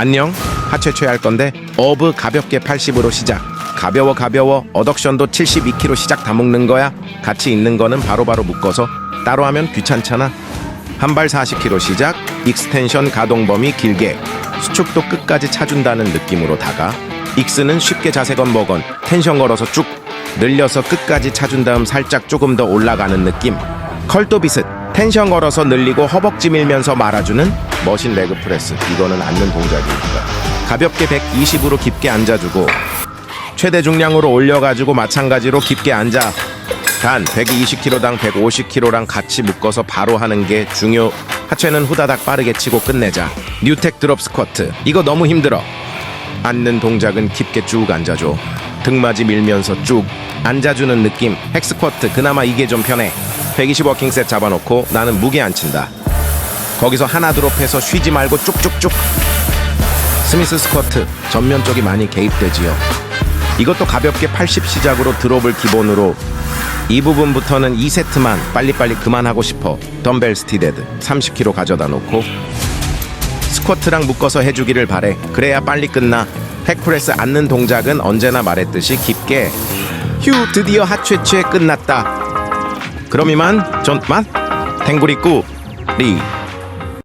안녕. 하체 최 할 건데 어브 가볍게 80으로 시작. 가벼워 가벼워. 어덕션도 72kg 시작 다 먹는 거야. 같이 있는 거는 바로 바로 묶어서 따로 하면 귀찮잖아. 한 발 40kg 시작. 익스텐션 가동 범위 길게. 수축도 끝까지 차준다는 느낌으로 다가. 익스는 쉽게 자세 건버건 텐션 걸어서 쭉 늘려서 끝까지 차준 다음 살짝 조금 더 올라가는 느낌. 컬도 비슷 텐션 걸어서 늘리고 허벅지 밀면서 말아주는 머신 레그 프레스. 이거는 앉는 동작이니까 가볍게 120으로 깊게 앉아주고 최대 중량으로 올려가지고 마찬가지로 깊게 앉아. 단 120kg당 150kg랑 같이 묶어서 바로 하는 게 중요. 하체는 후다닥 빠르게 치고 끝내자. 뉴텍 드롭 스쿼트. 이거 너무 힘들어. 앉는 동작은 깊게 쭉 앉아줘. 등맞이 밀면서 쭉 앉아주는 느낌. 헥스쿼트. 그나마 이게 좀 편해 120 워킹셋 잡아놓고 나는 무게 안 친다. 거기서 하나 드롭해서 쉬지 말고 쭉쭉쭉. 스미스 스쿼트 전면 쪽이 많이 개입되지요. 이것도 가볍게 80 시작으로 드롭을 기본으로 이 부분부터는 2세트만 빨리빨리 그만하고 싶어 덤벨 스티데드 30kg 가져다 놓고 스쿼트랑 묶어서 해주기를 바래. 그래야 빨리 끝나. 팩프레스 앉는 동작은 언제나 말했듯이 깊게. 휴 드디어 하체체 끝났다 그럼 이만 전만 탱구리 꾸리